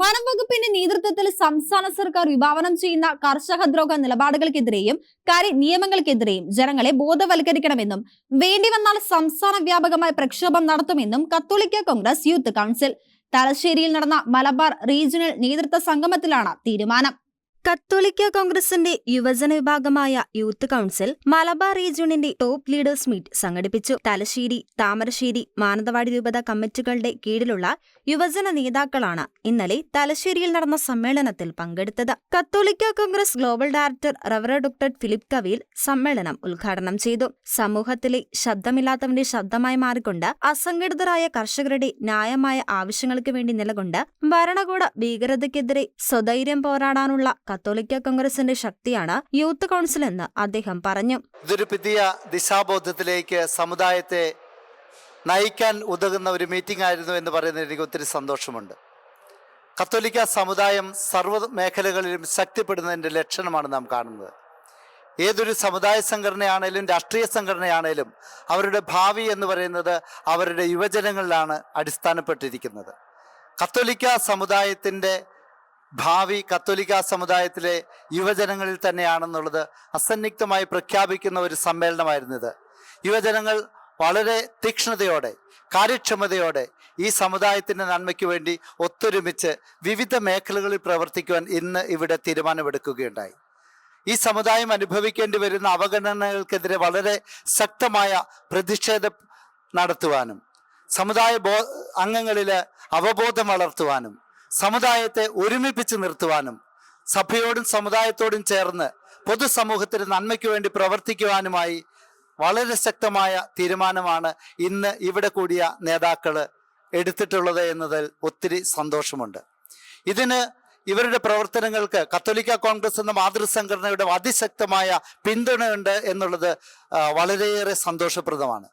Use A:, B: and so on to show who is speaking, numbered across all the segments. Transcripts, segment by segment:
A: വനം വകുപ്പിന്റെ നേതൃത്വത്തിൽ സംസ്ഥാന സർക്കാർ വിഭാവനം ചെയ്യുന്ന കർഷക ദ്രോഹ നിലപാടുകൾക്കെതിരെയും കാര്യ നിയമങ്ങൾക്കെതിരെയും ജനങ്ങളെ ബോധവൽക്കരിക്കണമെന്നും വേണ്ടി വന്നാൽ സംസ്ഥാന വ്യാപകമായ പ്രക്ഷോഭം നടത്തുമെന്നും കത്തോലിക്ക കോൺഗ്രസ് യൂത്ത് കൗൺസിൽ. തലശ്ശേരിയിൽ നടന്ന മലബാർ റീജിയണൽ നേതൃത്വ സംഗമത്തിലാണ് തീരുമാനം. കത്തോലിക്ക കോൺഗ്രസിന്റെ യുവജന വിഭാഗമായ യൂത്ത് കൗൺസിൽ മലബാർ റീജിയണിന്റെ ടോപ്പ് ലീഡേഴ്സ് മീറ്റ് സംഘടിപ്പിച്ചു. തലശ്ശേരി താമരശ്ശേരി മാനന്തവാടി രൂപത കമ്മിറ്റികളുടെ കീഴിലുള്ള യുവജന നേതാക്കളാണ് ഇന്നലെ തലശ്ശേരിയിൽ നടന്ന സമ്മേളനത്തിൽ പങ്കെടുത്തത്. കത്തോലിക്ക കോൺഗ്രസ് ഗ്ലോബൽ ഡയറക്ടർ റവറ ഡോക്ടർ ഫിലിപ്പ് കവീൽ സമ്മേളനം ഉദ്ഘാടനം ചെയ്തു. സമൂഹത്തിലെ ശബ്ദമില്ലാത്തവന്റെ ശബ്ദമായി മാറിക്കൊണ്ട് അസംഘടിതരായ കർഷകരുടെ ന്യായമായ ആവശ്യങ്ങൾക്ക് വേണ്ടി നിലകൊണ്ട് ഭരണകൂട ഭീകരതയ്ക്കെതിരെ സ്വധൈര്യം പോരാടാനുള്ള കത്തോലിക്ക കോൺഗ്രസിന്റെ ശക്തിയാണ് യൂത്ത് കൗൺസിൽ എന്ന് അദ്ദേഹം പറഞ്ഞു.
B: ഇതൊരു പുതിയ ദിശാബോധത്തിലേക്ക് സമുദായത്തെ നയിക്കാൻ ഉതകുന്ന ഒരു മീറ്റിംഗ് ആയിരുന്നു എന്ന് പറയുന്നതിൽ എനിക്ക് ഒത്തിരി സന്തോഷമുണ്ട്. കത്തോലിക്ക സമുദായം സർവ മേഖലകളിലും ശക്തിപ്പെടുന്നതിന്റെ ലക്ഷണമാണ് നാം കാണുന്നത്. ഏതൊരു സമുദായ സംഘടനയാണേലും രാഷ്ട്രീയ സംഘടനയാണേലും അവരുടെ ഭാവി എന്ന് പറയുന്നത് അവരുടെ യുവജനങ്ങളിലാണ് അടിസ്ഥാനപ്പെട്ടിരിക്കുന്നത്. കത്തോലിക്ക സമുദായത്തിന്റെ ഭാവി കത്തോലിക്ക സമുദായത്തിലെ യുവജനങ്ങളിൽ തന്നെയാണെന്നുള്ളത് അസന്നിഗ്ധമായി പ്രഖ്യാപിക്കുന്ന ഒരു സമ്മേളനമായിരുന്നു ഇത്. യുവജനങ്ങൾ വളരെ തീക്ഷ്ണതയോടെ കാര്യക്ഷമതയോടെ ഈ സമുദായത്തിന്റെ നന്മയ്ക്ക് വേണ്ടി ഒത്തൊരുമിച്ച് വിവിധ മേഖലകളിൽ പ്രവർത്തിക്കുവാൻ ഇന്ന് ഇവിടെ തീരുമാനമെടുക്കുകയുണ്ടായി. ഈ സമുദായം അനുഭവിക്കേണ്ടി വരുന്ന അവഗണനകൾക്കെതിരെ വളരെ ശക്തമായ പ്രതിഷേധം നടത്തുവാനും സമുദായ ബോ അംഗങ്ങളിൽ അവബോധം വളർത്തുവാനും സമുദായത്തെ ഒരുമിപ്പിച്ച് നിർത്തുവാനും സഭയോടും സമുദായത്തോടും ചേർന്ന് പൊതുസമൂഹത്തിന് നന്മയ്ക്ക് വേണ്ടി പ്രവർത്തിക്കുവാനുമായി വളരെ ശക്തമായ തീരുമാനമാണ് ഇന്ന് ഇവിടെ കൂടിയ നേതാക്കൾ എടുത്തിട്ടുള്ളത് എന്നതിൽ ഒത്തിരി സന്തോഷമുണ്ട്. ഇതിന് ഇവരുടെ പ്രവർത്തനങ്ങൾക്ക് കത്തോലിക്ക കോൺഗ്രസ് എന്ന മാതൃസംഘടനയുടെ അതിശക്തമായ പിന്തുണയുണ്ട് എന്നുള്ളത് വളരെയേറെ സന്തോഷപ്രദമാണ്.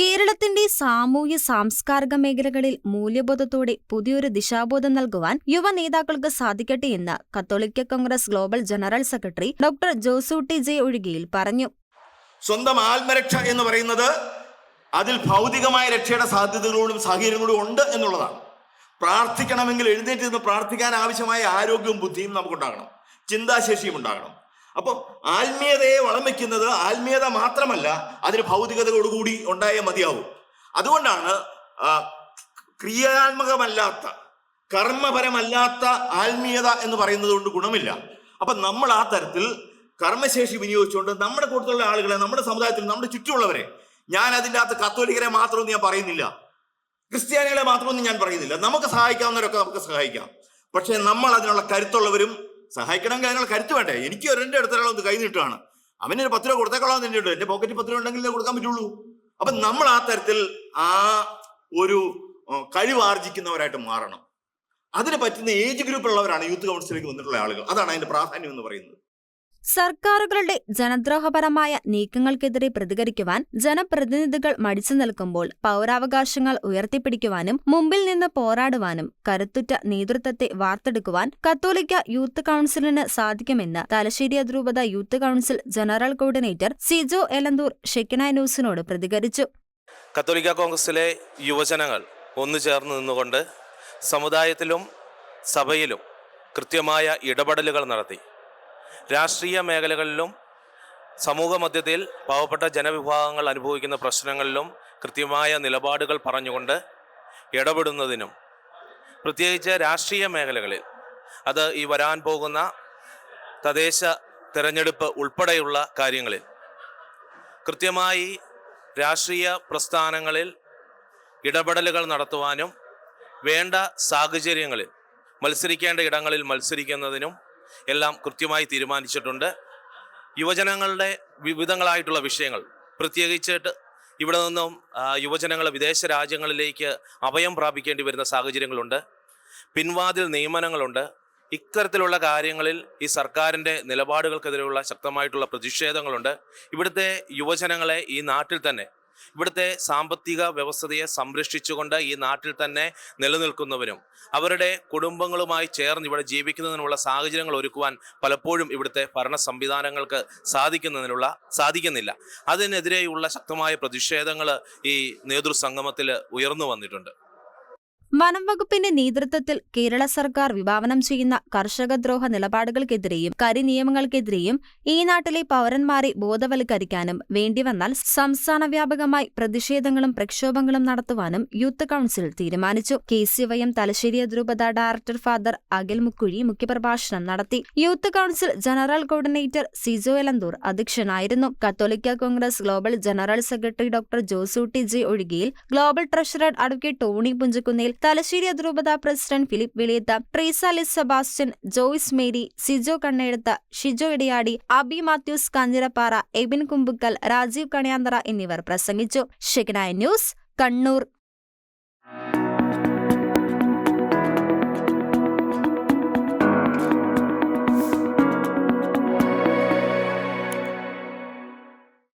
A: കേരളത്തിന്റെ സാമൂഹ്യ സാംസ്കാരിക മേഖലകളിൽ മൂല്യബോധത്തോടെ പുതിയൊരു ദിശാബോധം നൽകുവാൻ യുവ നേതാക്കൾക്ക് സാധിക്കട്ടെ എന്ന് കത്തോലിക്ക Congress global general secretary doctor Josootty J Ozhikayil പറഞ്ഞു.
C: സ്വന്തം ആത്മരക്ഷ എന്ന് പറയുന്നത് അതിൽ ഭൗതികമായ രക്ഷയുടെ സാധ്യതകളോടും സാഹചര്യങ്ങളും ഉണ്ട് എന്നുള്ളതാണ്. പ്രാർത്ഥിക്കണമെങ്കിൽ എഴുന്നേറ്റ് നിന്ന് പ്രാർത്ഥിക്കാൻ ആവശ്യമായ ആരോഗ്യവും ബുദ്ധിയും നമുക്കുണ്ടാകണം. ചിന്താശേഷിയും ഉണ്ടാകണം. അപ്പം ആത്മീയതയെ വളം വെക്കുന്നത് ആത്മീയത മാത്രമല്ല അതിന് ഭൗതികതയോടുകൂടി ഉണ്ടായേ മതിയാവും. അതുകൊണ്ടാണ് ക്രിയാത്മകമല്ലാത്ത കർമ്മപരമല്ലാത്ത ആത്മീയത എന്ന് പറയുന്നത് കൊണ്ട് ഗുണമില്ല. അപ്പൊ നമ്മൾ ആ തരത്തിൽ കർമ്മശേഷി വിനിയോഗിച്ചുകൊണ്ട് നമ്മുടെ കൂട്ടത്തിലുള്ള ആളുകളെ നമ്മുടെ സമുദായത്തിൽ നമ്മുടെ ചുറ്റുമുള്ളവരെ ഞാൻ അതിന്റെ അകത്ത് കത്തോലിക്കരെ മാത്രമൊന്നും ഞാൻ പറയുന്നില്ല. ക്രിസ്ത്യാനികളെ മാത്രമൊന്നും ഞാൻ പറയുന്നില്ല. നമുക്ക് സഹായിക്കാവുന്നവരൊക്കെ നമുക്ക് സഹായിക്കാം. പക്ഷേ നമ്മൾ അതിനുള്ള കരുത്തുള്ളവരും സഹായിക്കണമെങ്കിൽ അതിനുള്ള കരുത്ത് വേണ്ടേ? എനിക്ക് ഒരെന്റെ അടുത്തൊരാൾ ഒന്ന് കൈ നീട്ടുകയാണ് അവനൊരു പത്ത് രൂപ കൊടുത്തേക്കോളാം എന്റെ ഉണ്ട് എന്റെ പോക്കറ്റിൽ പത്ത് രൂപ ഉണ്ടെങ്കിൽ കൊടുക്കാൻ പറ്റുള്ളൂ. അപ്പം നമ്മൾ ആ തരത്തിൽ ആ ഒരു കഴിവാർജിക്കുന്നവരായിട്ട് മാറണം. അതിന് പറ്റുന്ന ഏജ് ഗ്രൂപ്പിലുള്ളവരാണ് യൂത്ത് കൗൺസിലേക്ക് വന്നിട്ടുള്ള ആളുകൾ. അതാണ് അതിന്റെ പ്രാധാന്യം എന്ന് പറയുന്നത്.
A: സർക്കാരുകളുടെ ജനദ്രോഹപരമായ നീക്കങ്ങൾക്കെതിരെ പ്രതികരിക്കുവാൻ ജനപ്രതിനിധികൾ മടിച്ചു നിൽക്കുമ്പോൾ പൗരാവകാശങ്ങൾ ഉയർത്തിപ്പിടിക്കുവാനും മുമ്പിൽ നിന്ന് പോരാടുവാനും കരുത്തുറ്റ നേതൃത്വത്തെ വാർത്തെടുക്കുവാൻ കത്തോലിക്ക യൂത്ത് കൌൺസിലിന് സാധിക്കുമെന്ന് തലശ്ശേരി അതിരൂപത youth council general coordinator Sijo Elanthoor Shekinah ന്യൂസിനോട് പ്രതികരിച്ചു.
D: കത്തോലിക്ക കോൺഗ്രസിലെ യുവജനങ്ങൾ ഒന്നു ചേർന്ന് നിന്നുകൊണ്ട് സമുദായത്തിലും സഭയിലും കൃത്യമായ ഇടപെടലുകൾ നടത്തി. രാഷ്ട്രീയ മേഖലകളിലും സമൂഹ മധ്യത്തിൽ പാവപ്പെട്ട ജനവിഭാഗങ്ങൾ അനുഭവിക്കുന്ന പ്രശ്നങ്ങളിലും കൃത്യമായ നിലപാടുകൾ പറഞ്ഞുകൊണ്ട് ഇടപെടുന്നതിനും പ്രത്യേകിച്ച് രാഷ്ട്രീയ മേഖലകളിൽ അത് ഈ വരാൻ പോകുന്ന തദ്ദേശ തിരഞ്ഞെടുപ്പ് ഉൾപ്പെടെയുള്ള കാര്യങ്ങളിൽ കൃത്യമായി രാഷ്ട്രീയ പ്രസ്ഥാനങ്ങളിൽ ഇടപെടലുകൾ നടത്തുവാനും വേണ്ട സാഹചര്യങ്ങളിൽ മത്സരിക്കേണ്ട ഇടങ്ങളിൽ മത്സരിക്കുന്നതിനും എല്ലാം കൃത്യമായി തീരുമാനിച്ചിട്ടുണ്ട്. യുവജനങ്ങളുടെ വിവിധങ്ങളായിട്ടുള്ള വിഷയങ്ങൾ. പ്രത്യേകിച്ചിട്ട് ഇവിടെ നിന്നും യുവജനങ്ങൾ വിദേശ രാജ്യങ്ങളിലേക്ക് അഭയം പ്രാപിക്കേണ്ടി വരുന്ന സാഹചര്യങ്ങളുണ്ട്. പിൻവാതിൽ നിയമനങ്ങളുണ്ട്. ഇത്തരത്തിലുള്ള കാര്യങ്ങളിൽ ഈ സർക്കാരിന്റെ നിലപാടുകൾക്കെതിരെയുള്ള ശക്തമായിട്ടുള്ള പ്രതിഷേധങ്ങളുണ്ട്. ഇവിടുത്തെ യുവജനങ്ങളെ ഈ നാട്ടിൽ തന്നെ ഇവിടുത്തെ സാമ്പത്തിക വ്യവസ്ഥയെ സംരക്ഷിച്ചുകൊണ്ട് ഈ നാട്ടിൽ തന്നെ നിലനിൽക്കുന്നവരും അവരുടെ കുടുംബങ്ങളുമായി ചേർന്ന് ഇവിടെ ജീവിക്കുന്നതിനുള്ള സാഹചര്യങ്ങൾ ഒരുക്കുവാൻ പലപ്പോഴും ഇവിടുത്തെ ഭരണ സംവിധാനങ്ങൾക്ക് സാധിക്കുന്നതിനുള്ള സാധിക്കുന്നില്ല. അതിനെതിരെയുള്ള ശക്തമായ പ്രതിഷേധങ്ങൾ ഈ നേതൃസംഗമത്തിൽ ഉയർന്നു വന്നിട്ടുണ്ട്.
A: വനം വകുപ്പിന്റെ നേതൃത്വത്തിൽ കേരള സർക്കാർ വിഭാവനം ചെയ്യുന്ന കർഷകദ്രോഹ നിലപാടുകൾക്കെതിരെയും കരിനിയമങ്ങൾക്കെതിരെയും ഈ നാട്ടിലെ പൗരന്മാരെ ബോധവൽക്കരിക്കാനും വേണ്ടിവന്നാൽ സംസ്ഥാന വ്യാപകമായി പ്രതിഷേധങ്ങളും പ്രക്ഷോഭങ്ങളും നടത്തുവാനും യൂത്ത് കൌൺസിൽ തീരുമാനിച്ചു. K C Y M Thalassery അതിരൂപത ഡയറക്ടർ ഫാദർ അഖിൽ മുക്കുഴി മുഖ്യപ്രഭാഷണം നടത്തി. Youth council general coordinator Sijo Elanthoor അധ്യക്ഷനായിരുന്നു. കത്തോലിക്ക Congress global general secretary doctor Josootty J Ozhikayil global treasurer advocate Tony Punchakunnil Thalassery അതിരൂപത president Philip Viliyath Treesa Liz Sebastian Joyce Mary Sijo Kannezhutha Shijo Idiyadi Abi Mathews Kanjirappara Ebin Kumbukkal Rajeev Kaniyanthara എന്നിവർ പ്രസംഗിച്ചു. Shekinah news Kannur.